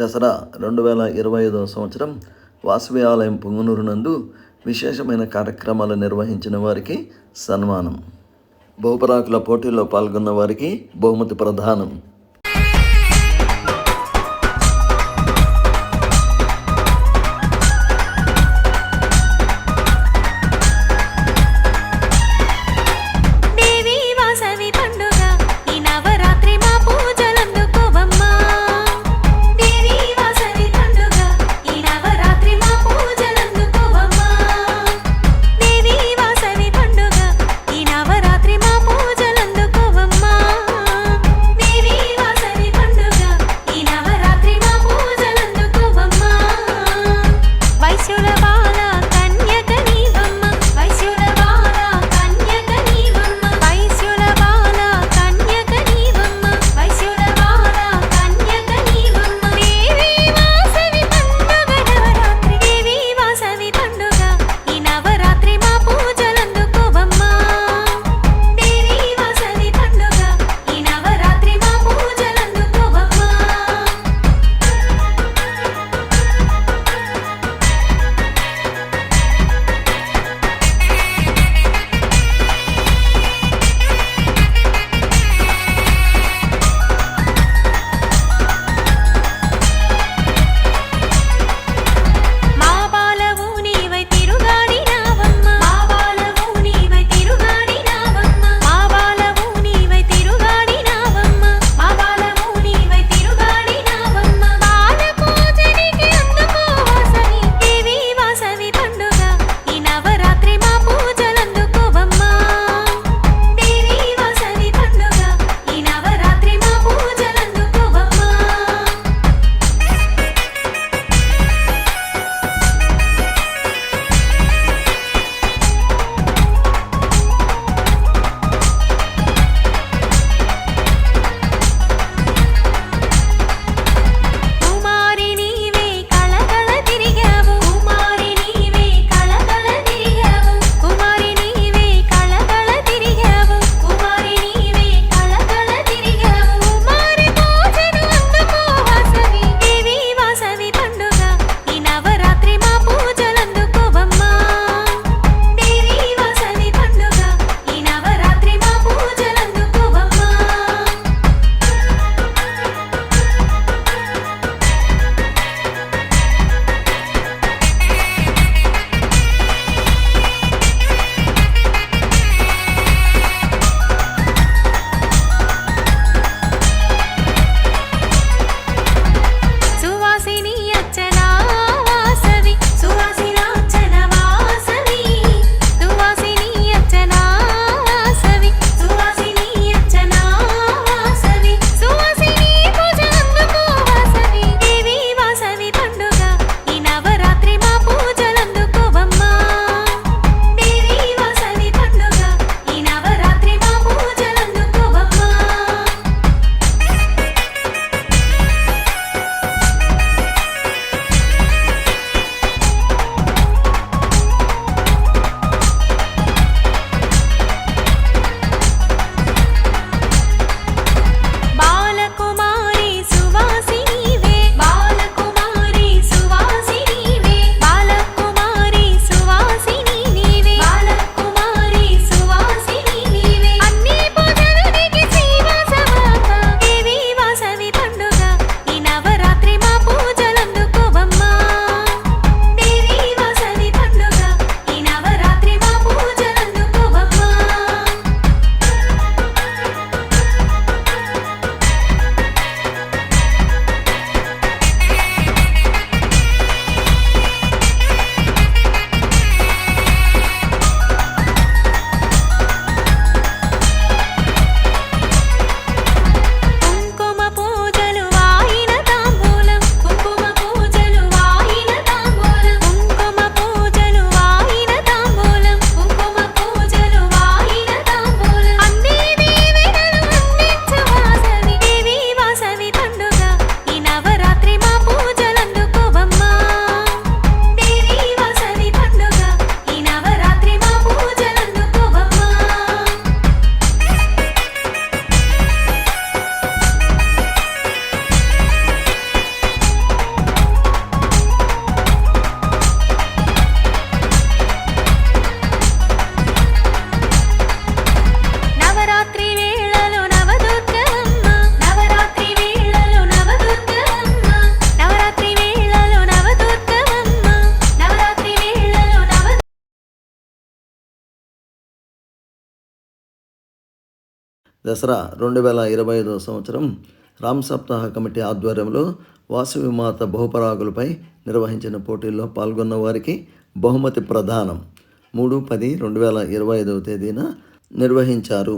దసరా రెండు వేల ఇరవై ఐదవ సంవత్సరం వాసవి ఆలయం పుంగనూరు నందు విశేషమైన కార్యక్రమాలు నిర్వహించిన వారికి సన్మానం. బహుపరాకుల పోటీల్లో పాల్గొన్న వారికి బహుమతి ప్రధానం దసరా రెండు వేల ఇరవై ఐదవ సంవత్సరం రామ్ సప్తాహ కమిటీ ఆధ్వర్యంలో వాసవి మాత బహుపరాగులపై నిర్వహించిన పోటీల్లో పాల్గొన్న వారికి బహుమతి ప్రదానం. మూడు పది రెండు వేల ఇరవై ఐదవ తేదీన నిర్వహించారు.